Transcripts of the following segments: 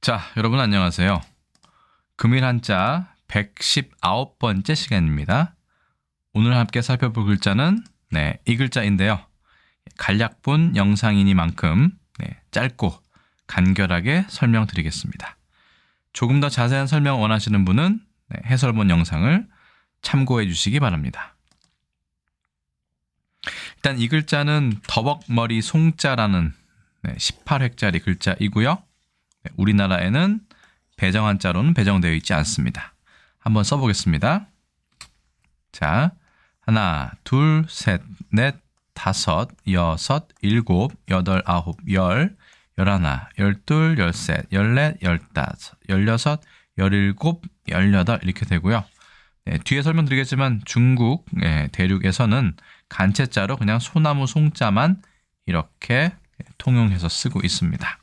자, 여러분 안녕하세요. 금일 한자 119번째 시간입니다. 오늘 함께 살펴볼 글자는 네, 이 글자인데요. 간략본 영상이니만큼 네, 짧고 간결하게 설명드리겠습니다. 조금 더 자세한 설명 원하시는 분은 네, 해설본 영상을 참고해 주시기 바랍니다. 일단 이 글자는 더벅머리 송자라는 네, 18획짜리 글자이고요. 네, 우리나라에는 배정 한자로는 배정되어 있지 않습니다. 한번 써보겠습니다. 자, 하나, 둘, 셋, 넷, 다섯, 여섯, 일곱, 여덟, 아홉, 열, 열하나, 열둘, 열셋, 열넷, 열다섯, 열여섯, 열일곱, 열여덟 이렇게 되고요. 네, 뒤에 설명드리겠지만 중국 예, 대륙에서는 간체자로 그냥 소나무 송자만 이렇게 통용해서 쓰고 있습니다.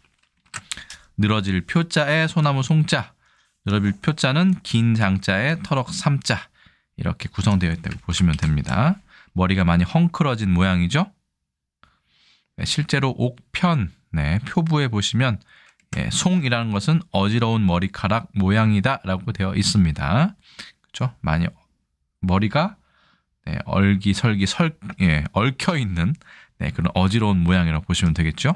늘어질 표자에 소나무 송자, 늘어질 표자는 긴 장자에 터럭 삼자 이렇게 구성되어 있다고 보시면 됩니다. 머리가 많이 헝클어진 모양이죠. 네, 실제로 옥편 네, 표부에 보시면 예, 송이라는 것은 어지러운 머리카락 모양이다라고 되어 있습니다. 그렇죠? 많이 머리가 네, 얼기설기 설 예, 얽혀 있는 네, 그런 어지러운 모양이라고 보시면 되겠죠.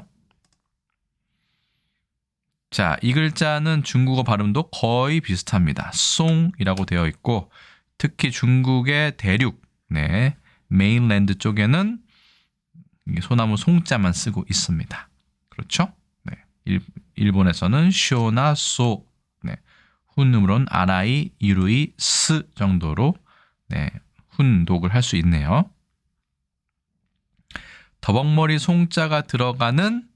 자, 이 글자는 중국어 발음도 거의 비슷합니다. 송이라고 되어 있고 특히 중국의 대륙, 네, 메인랜드 쪽에는 소나무 송자만 쓰고 있습니다. 그렇죠? 네, 일, 일본에서는 쇼나 소, 네, 훈음으로는 아라이, 이루이, 스 정도로 네, 훈독을 할 수 있네요. 더벅머리 송자가 들어가는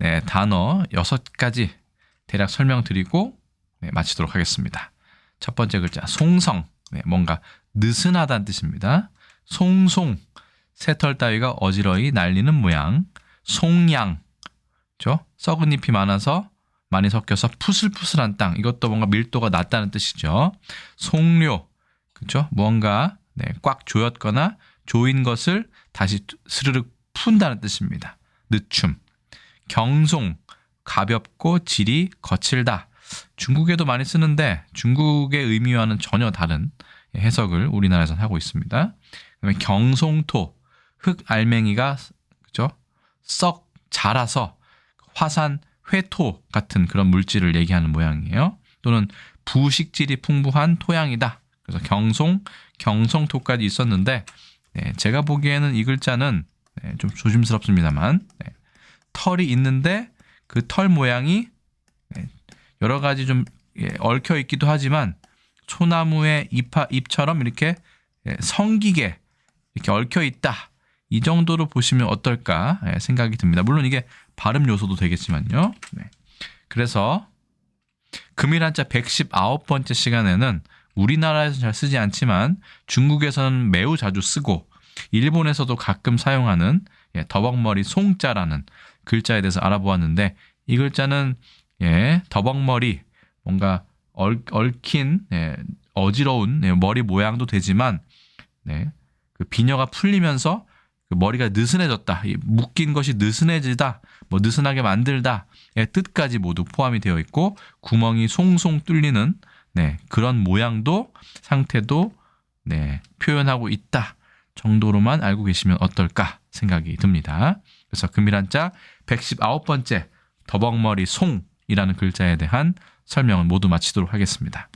네, 단어 여섯 가지 대략 설명드리고 네, 마치도록 하겠습니다. 첫 번째 글자 송성. 네, 뭔가 느슨하다는 뜻입니다. 송송. 새털 따위가 어지러이 날리는 모양. 송양. 죠? 썩은 잎이 많아서 많이 섞여서 푸슬푸슬한 땅. 이것도 뭔가 밀도가 낮다는 뜻이죠. 송료. 그렇죠 무언가 네, 꽉 조였거나 조인 것을 다시 스르륵 푼다는 뜻입니다. 늦춤. 경송 가볍고 질이 거칠다. 중국에도 많이 쓰는데 중국의 의미와는 전혀 다른 해석을 우리나라에서 하고 있습니다. 그다음에 경송토 흙 알맹이가 그죠? 썩 자라서 화산 회토 같은 그런 물질을 얘기하는 모양이에요. 또는 부식질이 풍부한 토양이다. 그래서 경송, 경성토까지 있었는데 네, 제가 보기에는 이 글자는 네, 좀 조심스럽습니다만 네, 털이 있는데 그 털 모양이 네, 여러 가지 좀 예, 얽혀 있기도 하지만 소나무의 잎 잎처럼 이렇게 예, 성기게 이렇게 얽혀 있다. 이 정도로 보시면 어떨까 예, 생각이 듭니다. 물론 이게 발음 요소도 되겠지만요. 네. 그래서 금일 한자 119번째 시간에는 우리나라에서 잘 쓰지 않지만 중국에서는 매우 자주 쓰고 일본에서도 가끔 사용하는 예, 더벅머리 송자라는 글자에 대해서 알아보았는데 이 글자는 예, 더벅머리 뭔가 얼, 얽힌 예, 어지러운 예, 머리 모양도 되지만 네, 그 비녀가 풀리면서 그 머리가 느슨해졌다, 이 묶인 것이 느슨해지다, 뭐 느슨하게 만들다의 뜻까지 모두 포함이 되어 있고 구멍이 송송 뚫리는 네, 그런 모양도 상태도 네, 표현하고 있다 정도로만 알고 계시면 어떨까 생각이 듭니다. 그래서 금일한자 119번째 더벅머리 송이라는 글자에 대한 설명을 모두 마치도록 하겠습니다.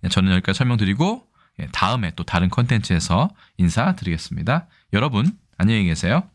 네, 저는 여기까지 설명드리고 예, 다음에 또 다른 컨텐츠에서 인사드리겠습니다. 여러분 안녕히 계세요.